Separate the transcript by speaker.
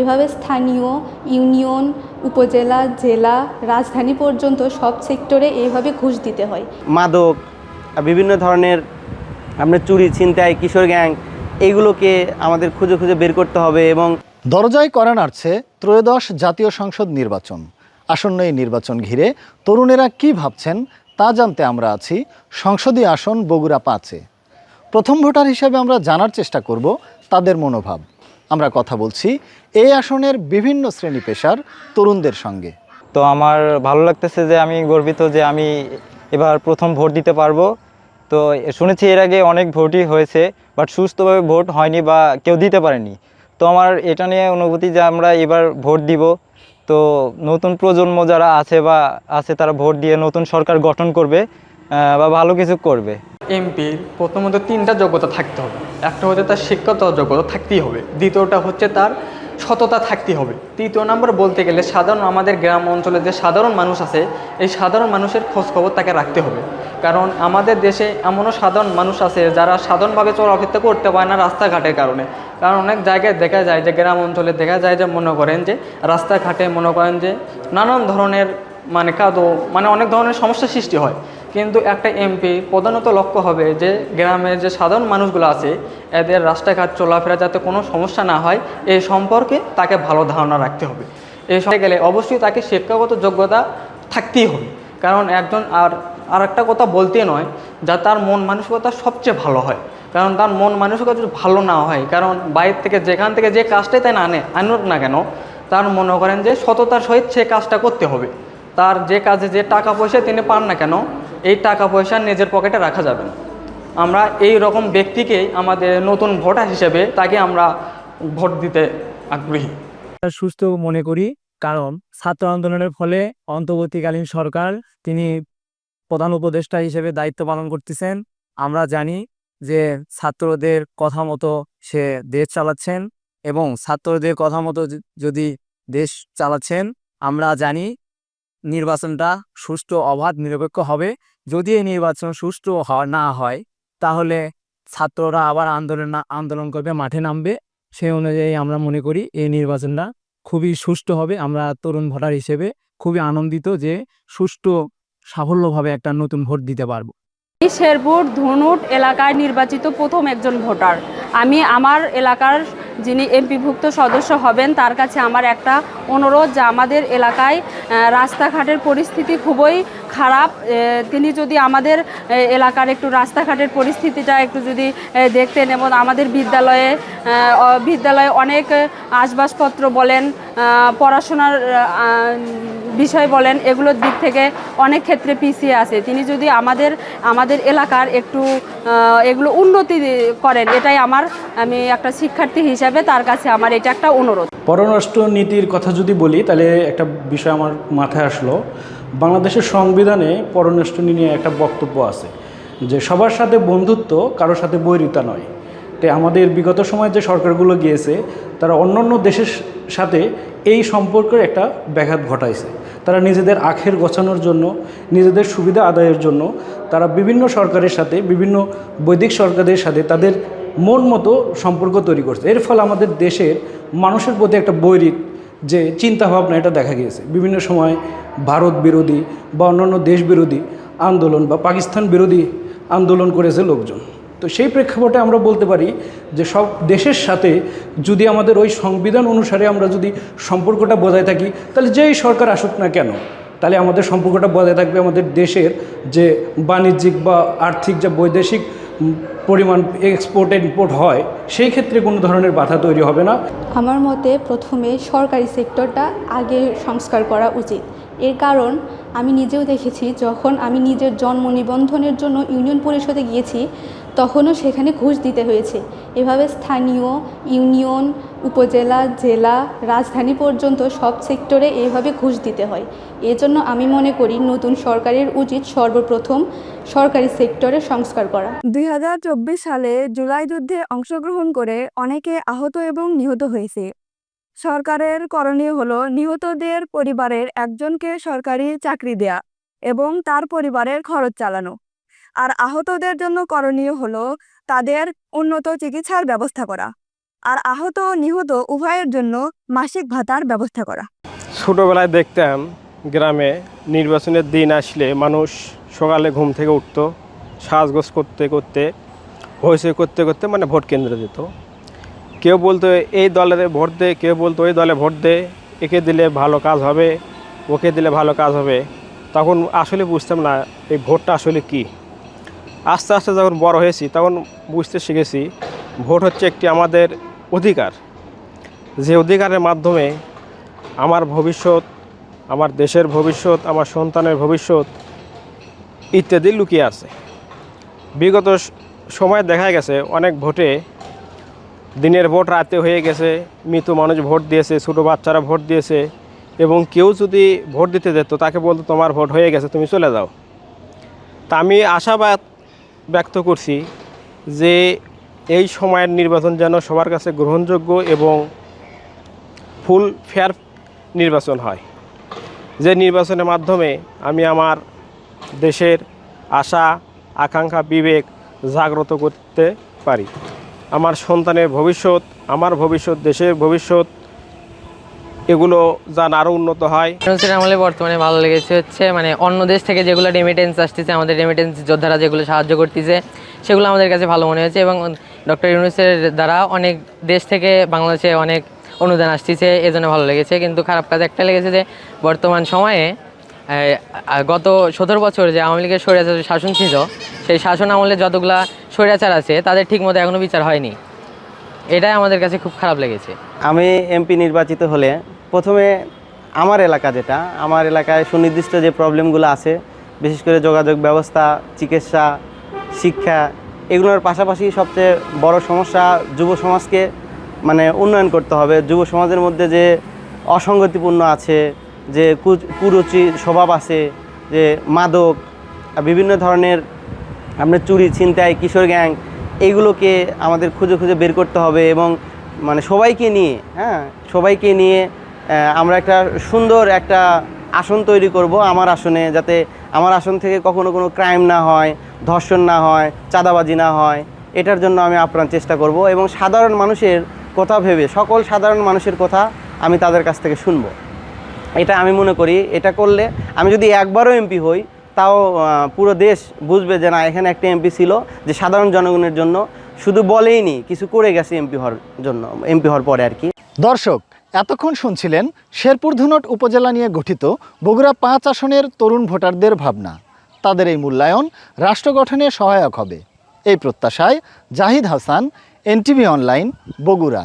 Speaker 1: এভাবে স্থানীয় ইউনিয়ন উপজেলা জেলা রাজধানী পর্যন্ত সব সেক্টরে এইভাবে ঘুষ দিতে হয়।
Speaker 2: মাদক বিভিন্ন ধরনের আপনার চুরি ছিনতাই কিশোর গ্যাং এগুলোকে আমাদের খুঁজে খুঁজে বের করতে হবে এবং
Speaker 3: দরজায় করা নাড়ছে ত্রয়োদশ জাতীয় সংসদ নির্বাচন। আসন্ন এই নির্বাচন ঘিরে তরুণেরা কি ভাবছেন তা জানতে আমরা আছি সংসদীয় আসন বগুড়া পাঁচে। প্রথম ভোটার হিসেবে আমরা জানার চেষ্টা করব তাদের মনোভাব। আমরা কথা বলছি এই আসনের বিভিন্ন শ্রেণি পেশার তরুণদের সঙ্গে।
Speaker 4: তো আমার ভালো লাগতেছে যে আমি গর্বিত যে আমি এবার প্রথম ভোট দিতে পারব। তো শুনেছি এর আগে অনেক ভোটই হয়েছে, বাট সুস্থভাবে ভোট হয়নি বা কেউ দিতে পারেনি। তো আমার এটা নিয়ে অনুভূতি যে আমরা এবার ভোট দিব। তো নতুন প্রজন্ম যারা আছে বা আছে তারা ভোট দিয়ে নতুন সরকার গঠন করবে বা ভালো কিছু করবে।
Speaker 5: এমপির প্রথমত তিনটা যোগ্যতা থাকতে হবে। একটা হচ্ছে তার শিক্ষাগত যোগ্যতা থাকতেই হবে। দ্বিতীয়টা হচ্ছে তার সততা থাকতেই হবে। তৃতীয় নম্বর বলতে গেলে সাধারণ আমাদের গ্রাম অঞ্চলে যে সাধারণ মানুষ আছে, এই সাধারণ মানুষের খোঁজখবর তাকে রাখতে হবে। কারণ আমাদের দেশে এমনও সাধারণ মানুষ আছে যারা সাধারণভাবে চলাফেরা করতে পারে না রাস্তাঘাটের কারণে। কারণ অনেক জায়গায় দেখা যায় যে, গ্রাম অঞ্চলে দেখা যায় যে, মনে করেন যে, রাস্তাঘাটে মনে করেন যে, নানান ধরনের মানে কাদো মানে অনেক ধরনের সমস্যার সৃষ্টি হয়। কিন্তু একটা এমপি প্রধানত লক্ষ্য হবে যে গ্রামের যে সাধারণ মানুষগুলো আছে, এদের রাস্তাঘাট চলাফেরা যাতে কোনো সমস্যা না হয় এই সম্পর্কে তাকে ভালো ধারণা রাখতে হবে। এই সময় গেলে অবশ্যই তাকে শিক্ষাগত যোগ্যতা থাকতেই হবে। কারণ একজন আর আর একটা কথা বলতে নয় যা তার মন মানসিকতা সবচেয়ে ভালো হয়। কারণ তার মন মানসিকতা যদি ভালো না হয়, কারণ বাইরে থেকে যেখান থেকে যে কাজটাই তাই না আনে, আনুক না কেন, তার মনে করেন যে সততার সহিত সে কাজটা করতে হবে। তার যে কাজে যে টাকা পয়সা তিনি পান না কেন এই টাকা পয়সা নিজের পকেটে রাখা যাবে না। আমরা এই রকম ব্যক্তিকেই আমাদের নতুন ভোটার হিসেবে তাকে আমরা ভোট দিতে আগ্রহী।
Speaker 6: সুস্থ মনে করি, কারণ ছাত্র আন্দোলনের ফলে অন্তর্বর্তীকালীন সরকার তিনি প্রধান উপদেষ্টা হিসেবে দায়িত্ব পালন করতেছেন। আমরা জানি যে ছাত্রদের কথা মতো সে দেশ চালাচ্ছেন এবং ছাত্রদের কথা মতো যদি দেশ চালাচ্ছেন, আমরা জানি নির্বাচনটা সুষ্ঠু, অবাধ, নিরপেক্ষ হবে। যদি এই নির্বাচন সুষ্ঠু না হয়, তাহলে ছাত্ররা আবার আন্দোলন আন্দোলন করবে, মাঠে নামবে। সেই অনুযায়ী আমরা মনে করি এই নির্বাচনটা খুবই সুষ্ঠু হবে। আমরা তরুণ ভোটার হিসেবে খুবই আনন্দিত যে সুষ্ঠু, সাফল্যভাবে একটা নতুন ভোট দিতে পারব।
Speaker 7: শেরপুর ধনুট এলাকায় নির্বাচিত প্রথম একজন ভোটার। আমি আমার এলাকার যিনি এমপিভুক্ত সদস্য হবেন, তার কাছে আমার একটা অনুরোধ যে আমাদের এলাকায় রাস্তাঘাটের পরিস্থিতি খুবই খারাপ। তিনি যদি আমাদের এলাকার একটু রাস্তাঘাটের পরিস্থিতিটা একটু যদি দেখতেন এবং আমাদের বিদ্যালয়ে বিদ্যালয়ে অনেক আসবাসপত্র বলেন পড়াশোনার বিষয় বলেন, এগুলোর দিক থেকে অনেক ক্ষেত্রে পিছিয়ে আছে। তিনি যদি আমাদের আমাদের এলাকার একটু এগুলো উন্নতি করেন, এটাই আমার, আমি একটা শিক্ষার্থী হিসাবে তার কাছে আমার এটা একটা অনুরোধ।
Speaker 8: পররাষ্ট্র নীতির কথা যদি বলি, তাহলে একটা বিষয় আমার মাথায় আসলো। বাংলাদেশের সংবিধানে পররাষ্ট্র নিয়ে একটা বক্তব্য আছে যে, সবার সাথে বন্ধুত্ব কারোর সাথে বৈরিতা নয়। তাই আমাদের বিগত সময়ে যে সরকারগুলো গিয়েছে, তারা অন্যান্য দেশের সাথে এই সম্পর্কের একটা ব্যাঘাত ঘটাইছে। তারা নিজেদের আখের গোছানোর জন্য, নিজেদের সুবিধা আদায়ের জন্য, তারা বিভিন্ন সরকারের সাথে, বিভিন্ন বৈদিক সরকারের সাথে তাদের মন মতো সম্পর্ক তৈরি করছে। এর ফলে আমাদের দেশের মানুষের প্রতি একটা বৈরিক যে চিন্তাভাবনা, এটা দেখা গিয়েছে। বিভিন্ন সময় ভারত বিরোধী বা অন্যান্য দেশ বিরোধী আন্দোলন বা পাকিস্তান বিরোধী আন্দোলন করেছে লোকজন। তো সেই প্রেক্ষাপটে আমরা বলতে পারি যে সব দেশের সাথে যদি আমাদের ওই সংবিধান অনুসারে আমরা যদি সম্পর্কটা বজায় থাকি, তাহলে যেই সরকার আসুক না কেন, তাহলে আমাদের সম্পর্কটা বজায় থাকবে আমাদের দেশের যে বাণিজ্যিক বা আর্থিক, যে বৈদেশিক পরিমাণ এক্সপোর্ট ইম্পোর্ট হয়, সেই ক্ষেত্রে কোনো ধরনের বাধা তৈরি হবে না।
Speaker 1: আমার মতে প্রথমে সরকারি সেক্টরটা আগে সংস্কার করা উচিত। এর কারণ, আমি নিজেও দেখেছি, যখন আমি নিজের জন্ম নিবন্ধনের জন্য ইউনিয়ন পরিষদে গিয়েছি তখনও সেখানে ঘুষ দিতে হয়েছে। এভাবে স্থানীয় ইউনিয়ন, উপজেলা, জেলা, রাজধানী পর্যন্ত সব সেক্টরে এইভাবে ঘুষ দিতে হয়। এজন্য আমি মনে করি নতুন সরকারের উচিত সর্বপ্রথম সরকারি সেক্টরে সংস্কার করা।
Speaker 9: দুই হাজার চব্বিশ সালে জুলাই যুদ্ধে অংশগ্রহণ করে অনেকে আহত এবং নিহত হয়েছে। সরকারের করণীয় হলো নিহতদের পরিবারের একজনকে সরকারি চাকরি দেয়া এবং তার পরিবারের খরচ চালানো। আর আহতদের জন্য করণীয় হলো তাদের উন্নত চিকিৎসার ব্যবস্থা করা। আর আহত নিহত উভয়ের জন্য মাসিক ভাতার ব্যবস্থা করা।
Speaker 10: ছোটোবেলায় দেখতাম গ্রামে নির্বাচনের দিন আসলে মানুষ সকালে ঘুম থেকে উঠতো, সাজগোজ করতে করতে, হইচই করতে করতে মানে ভোট কেন্দ্রে যেত। কেউ বলতো, এই দলে ভোট দে। কেউ বলতো, ওই দলে ভোট দে। একে দিলে ভালো কাজ হবে, ওকে দিলে ভালো কাজ হবে। তখন আসলে বুঝতাম না, এই ভোটটা আসলে কি? আস্তে আস্তে যখন বড় হয়েছি, তখন বুঝতে শিখেছি ভোট হচ্ছে একটি আমাদের অধিকার। যে অধিকারের মাধ্যমে আমার ভবিষ্যৎ, আমার দেশের ভবিষ্যৎ, আমার সন্তানের ভবিষ্যৎ ইত্যাদি লুকিয়ে আছে। বিগত সময় দেখা গেছে, অনেক ভোটে দিনের ভোট রাতে হয়ে গেছে, মৃত মানুষ ভোট দিয়েছে, ছোটো বাচ্চারা ভোট দিয়েছে এবং কেউ যদি ভোট দিতে যেত, তাকে বলতো, তোমার ভোট হয়ে গেছে, তুমি চলে যাও। তা আমি আশাবাদ ব্যক্ত করছি যে এই সময়ের নির্বাচন যেন সবার কাছে গ্রহণযোগ্য এবং ফুল ফেয়ার নির্বাচন হয়। যে নির্বাচনের মাধ্যমে আমি আমার দেশের আশা, আকাঙ্ক্ষা, বিবেক জাগ্রত করতে পারি। আমার সন্তানের ভবিষ্যৎ, আমার ভবিষ্যৎ, দেশের ভবিষ্যৎ এগুলো যেন আরও উন্নত হয়।
Speaker 11: আমলে বর্তমানে ভালো লেগেছে হচ্ছে মানে অন্য দেশ থেকে যেগুলো রেমিটেন্স আসতেছে আমাদের রেমিটেন্স যোদ্ধারা যেগুলো সাহায্য করতেছে সেগুলো আমাদের কাছে ভালো মনে হয়েছে এবং ডক্টর ইউনুসের দ্বারা অনেক দেশ থেকে বাংলাদেশে অনেক অনুদান আসতেছে এজন্য ভালো লেগেছে। কিন্তু খারাপ কাজ একটা লেগেছে যে বর্তমান সময়ে গত সতেরো বছর যে আওয়ামী লীগের স্বৈরাচার শাসন ছিল সেই শাসন আমলে যতগুলা স্বৈরাচার আছে তাদের ঠিকমতো এখনও বিচার হয়নি। এটাই আমাদের কাছে খুব খারাপ লেগেছে।
Speaker 2: আমি এমপি নির্বাচিত হলে প্রথমে আমার এলাকা যেটা, আমার এলাকায় সুনির্দিষ্ট যে প্রবলেমগুলো আছে, বিশেষ করে যোগাযোগ ব্যবস্থা, চিকিৎসা, শিক্ষা, এগুলোর পাশাপাশি সবচেয়ে বড় সমস্যা যুব সমাজকে মানে উন্নয়ন করতে হবে। যুব সমাজের মধ্যে যে অসঙ্গতিপূর্ণ আছে, যে কুরুচি স্বভাব আছে, যে মাদক বিভিন্ন ধরনের আপনার চুরি, ছিনতাই, কিশোর গ্যাং এইগুলোকে আমাদের খুঁজে খুঁজে বের করতে হবে এবং মানে সবাইকে নিয়ে হ্যাঁ সবাইকে নিয়ে আমরা একটা সুন্দর একটা আসন তৈরি করব আমার আসনে, যাতে আমার আসন থেকে কখনো কোনো ক্রাইম না হয়, ধর্ষণ না হয়, চাঁদাবাজি না হয়। এটার জন্য আমি আপ্রাণ চেষ্টা করব এবং সাধারণ মানুষের কথা ভেবে, সকল সাধারণ মানুষের কথা আমি তাদের কাছ থেকে শুনব। এটা আমি মনে করি, এটা করলে আমি যদি একবারও এমপি হই, তাও পুরো দেশ বুঝবে যে না, এখানে একটা এমপি ছিল যে সাধারণ জনগণের জন্য শুধু বলেইনি, কিছু করে গেছে এমপি হওয়ার জন্য এমপি হওয়ার পরে আর কি।
Speaker 3: দর্শক এতক্ষণ শুনছিলেন শেরপুর ধুনট উপজেলা নিয়ে গঠিত বগুড়া পাঁচ আসনের তরুণ ভোটারদের ভাবনা। তাদের এই মূল্যায়ন রাষ্ট্র গঠনে সহায়ক হবে। এই প্রত্যাশায় জাহিদ হাসান, এনটিভি অনলাইন, বগুড়া।